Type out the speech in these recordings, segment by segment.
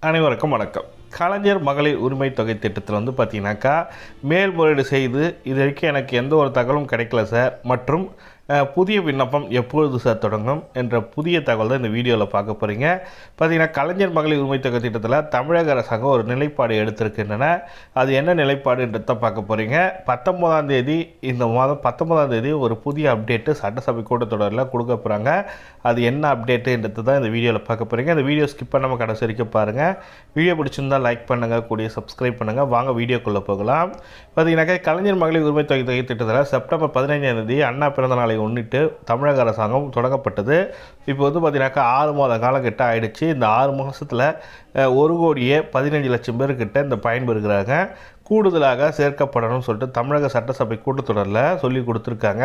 அனைவருக்கும் வணக்கம். கலைஞர் மகளிர் உரிமை தொகை திட்டத்தில் வந்து பார்த்தீங்கன்னாக்கா மேல்முறையீடு செய்து இது வரைக்கும் எனக்கு எந்த ஒரு தகவலும் கிடைக்கல சார். மற்றும் புதிய விண்ணப்பம் எப்பொழுது சார் தொடங்கும் என்ற புதிய தகவல் தான் இந்த வீடியோவில் பார்க்க போகிறீங்க பார்த்தீங்கன்னா கலைஞர் மகளிர் உரிமை தொகை திட்டத்தில் தமிழக அரசாங்கம் ஒரு நிலைப்பாடு எடுத்திருக்கின்றன. அது என்ன நிலைப்பாடுன்றத பார்க்க போகிறீங்க பத்தொம்போதாம் தேதி இந்த மாதம் பத்தொன்பதாம் தேதி ஒரு புதிய அப்டேட்டு சட்டசபை கூட்டத்தொடரில் கொடுக்க போகிறாங்க அது என்ன அப்டேட்டுன்றது தான் இந்த வீடியோவில் பார்க்க போகிறீங்க இந்த வீடியோ ஸ்கிப் பண்ணாமல் கடைசி வரைக்கும் பாருங்கள் வீடியோ பிடிச்சிருந்தா லைக் பண்ணுங்கள் கூடிய சப்ஸ்கிரைப் பண்ணுங்கள் வாங்க வீடியோக்குள்ளே போகலாம். பார்த்தீங்கன்னாக்கா கலைஞர் மகளிர் உரிமை தொகை தொகை திட்டத்தில் செப்டம்பர் பதினைஞ்சாம் தேதி அண்ணா பிறந்த நாளை முன்னிட்டு தமிழக அரசாங்கம் தொடங்கப்பட்டது. இப்போ வந்து பார்த்தீங்கன்னாக்கா ஆறு மாத காலக்கிட்ட ஆயிடுச்சு. இந்த ஆறு மாதத்தில் ஒரு கோடியே பதினஞ்சு லட்சம் பேர்கிட்ட இந்த பயன்பெறுகிறாங்க. கூடுதலாக சேர்க்கப்படணும்னு சொல்லிட்டு தமிழக சட்டசபை கூட்டத்தொடரில் சொல்லி கொடுத்துருக்காங்க.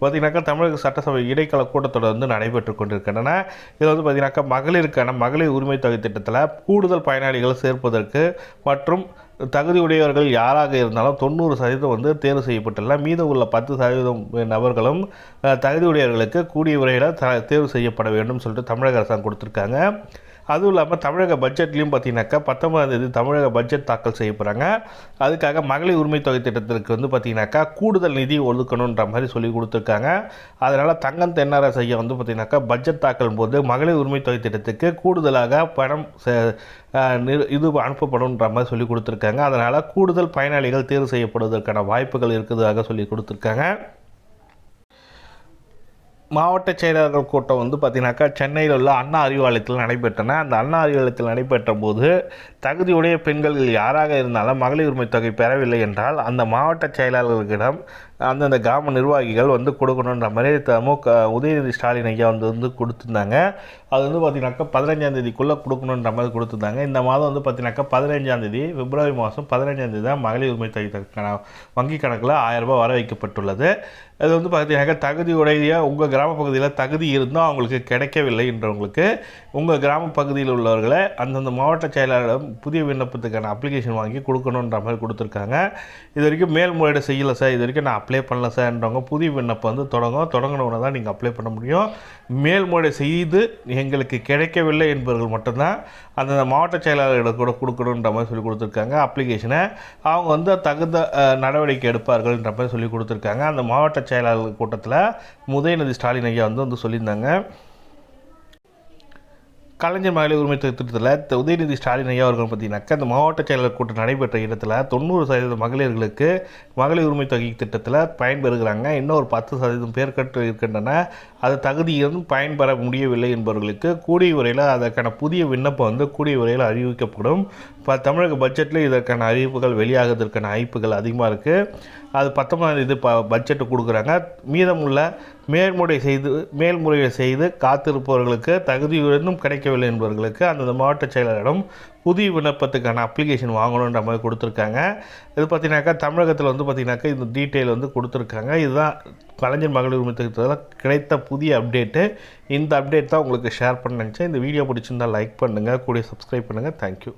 பார்த்திங்கனாக்கா தமிழக சட்டசபை இடைக்கால கூட்டத்தொடர் வந்து நடைபெற்று கொண்டிருக்கின்றன. இதில் வந்து பார்த்திங்கனாக்கா மகளிருக்கான மகளிர் உரிமை தொகை திட்டத்தில் கூடுதல் பயனாளிகள் சேர்ப்பதற்கு மற்றும் தகுதியுடையவர்கள் யாராக இருந்தாலும் தொண்ணூறு சதவீதம் வந்து தேர்வு செய்யப்பட்டுள்ள மீதம் உள்ள பத்து சதவீதம் நபர்களும் தகுதியுடையவர்களுக்கு கூடிய விரைவில் த தேர்வு செய்யப்பட வேண்டும் சொல்லிட்டு தமிழக அரசாங்கம் கொடுத்துருக்காங்க. அதுவும் இல்லாமல் தமிழக பட்ஜெட்லேயும் பார்த்தீங்கன்னாக்கா பத்தொன்பதாம் தேதி தமிழக பட்ஜெட் தாக்கல் செய்ய போகிறாங்க அதுக்காக மகளிர் உரிமை தொகை திட்டத்திற்கு வந்து பார்த்தீங்கன்னாக்கா கூடுதல் நிதி ஒதுக்கணுன்ற மாதிரி சொல்லி கொடுத்துருக்காங்க. அதனால் தங்கம் தென்னர செய்ய வந்து பார்த்தீங்கன்னாக்கா பட்ஜெட் தாக்கல் போது மகளிர் உரிமை தொகை திட்டத்துக்கு கூடுதலாக பணம் செ- இது அனுப்பப்படும்ன்ற மாதிரி சொல்லி கொடுத்துருக்காங்க. அதனால் கூடுதல் பயனாளிகள் தேர்வு செய்யப்படுவதற்கான வாய்ப்புகள் இருக்கிறதாக சொல்லி கொடுத்துருக்காங்க. மாவட்ட செயலாளர்கள் கூட்டம் வந்து பார்த்தீங்கன்னாக்கா சென்னையில் உள்ள அண்ணா அறிவாலயத்தில் நடைபெற்றன. அந்த அண்ணா அறிவாலயத்தில் நடைபெற்ற போது தகுதியுடைய பெண்கள் யாராக இருந்தாலும் மகளிர் உரிமை தொகை பெறவில்லை என்றால் அந்த மாவட்ட செயலாளர்களிடம் அந்தந்த கிராம நிர்வாகிகள் வந்து கொடுக்கணுன்ற மாதிரி த- மு க உதயநிதி ஸ்டாலின் ஐயா வந்து வந்து கொடுத்துருந்தாங்க. அது வந்து பார்த்தீங்கன்னாக்கா பதினஞ்சாந்தேதிக்குள்ளே கொடுக்கணுன்ற மாதிரி கொடுத்துருந்தாங்க. இந்த மாதம் வந்து பார்த்தீங்கன்னாக்கா பதினஞ்சாந்தேதி பிப்ரவரி மாதம் பதினஞ்சாந்தேதி தான் மகளிர் உரிமை தொகை வங்கி கணக்கில் ஆயிரம் வர வைக்கப்பட்டுள்ளது. அது வந்து பார்த்தீங்கன்னாக்கா தகுதியுடைய உங்கள் கிராம பகுதியில் தகுதி இருந்தும் அவங்களுக்கு கிடைக்கவில்லை என்றவங்களுக்கு உங்கள் கிராம பகுதியில் உள்ளவர்களை அந்தந்த மாவட்ட செயலாளரிடம் புதிய விண்ணப்பத்துக்கான அப்ளிகேஷன் வாங்கி கொடுக்கணுன்ற மாதிரி கொடுத்துருக்காங்க. இது வரைக்கும் மேல்முறையீடு செய்யலை சார். இது வரைக்கும் நான் அப்ளை பண்ணல சார்ன்றவங்க புதிய விண்ணப்பம் வந்து தொடங்கும். தொடங்கினவுடனே தான் நீங்கள் அப்ளை பண்ண முடியும். மேல்முறை செய்து எங்களுக்கு கிடைக்கவில்லை என்பவர்கள் மட்டும்தான் அந்தந்த மாவட்ட செயலாளர்கள் கூட கொடுக்கணுன்ற மாதிரி சொல்லி கொடுத்துருக்காங்க. அப்ளிகேஷனை அவங்க வந்து தகுந்த நடவடிக்கை எடுப்பார்கள்ன்ற மாதிரி சொல்லி கொடுத்துருக்காங்க. அந்த மாவட்ட செயலாளர் கூட்டத்தில் உதயநிதி ஸ்டாலின் ஐயா வந்து வந்து சொல்லியிருந்தாங்க. கலைஞர் மகளிர் உரிமை திட்டத்தில் உதயநிதி ஸ்டாலின் ஐயா அவர்கள் பார்த்தீங்கன்னாக்கா இந்த மாவட்ட செயலர் கூட்டம் நடைபெற்ற இடத்துல தொண்ணூறு சதவீத மகளிர்களுக்கு மகளிர் உரிமை தொகை திட்டத்தில் பயன்பெறுகிறாங்க. இன்னும் ஒரு பத்து சதவீதம் பேர் கட்டு இருக்கின்றன. அது தகுதி பயன்பெற முடியவில்லை என்பவர்களுக்கு கூடிய உரையில் அதற்கான புதிய விண்ணப்பம் வந்து கூடிய உரையில் அறிவிக்கப்படும். இப்போ தமிழக பட்ஜெட்டில் இதற்கான அறிவிப்புகள் வெளியாகிறதுக்கான வாய்ப்புகள் அதிகமாக இருக்குது அது பத்தொன்பதாம் இது ப பட்ஜெட்டு கொடுக்குறாங்க. மீதமுள்ள மேல்முறை செய்து மேல்முறையை செய்து காத்திருப்பவர்களுக்கு தகுதியுடனும் கிடைக்கவில்லை என்பவர்களுக்கு அந்தந்த மாவட்ட செயலரிடம் புதிய விண்ணப்பத்துக்கான அப்ளிகேஷன் வாங்கணுன்ற மாதிரி கொடுத்துருக்காங்க. இது பார்த்தீங்கன்னாக்கா தமிழகத்தில் வந்து பார்த்திங்கனாக்கா இந்த டீட்டெயில் வந்து கொடுத்துருக்காங்க. இதுதான் கலைஞர் மகளிர் உரிமை திட்டத்தில் கிடைத்த புதிய அப்டேட்டு இந்த அப்டேட் தான் உங்களுக்கு ஷேர் பண்ண நினச்சேன். இந்த வீடியோ பிடிச்சிருந்தால் லைக் பண்ணுங்கள் கூடிய சப்ஸ்கிரைப் பண்ணுங்கள் தேங்க்யூ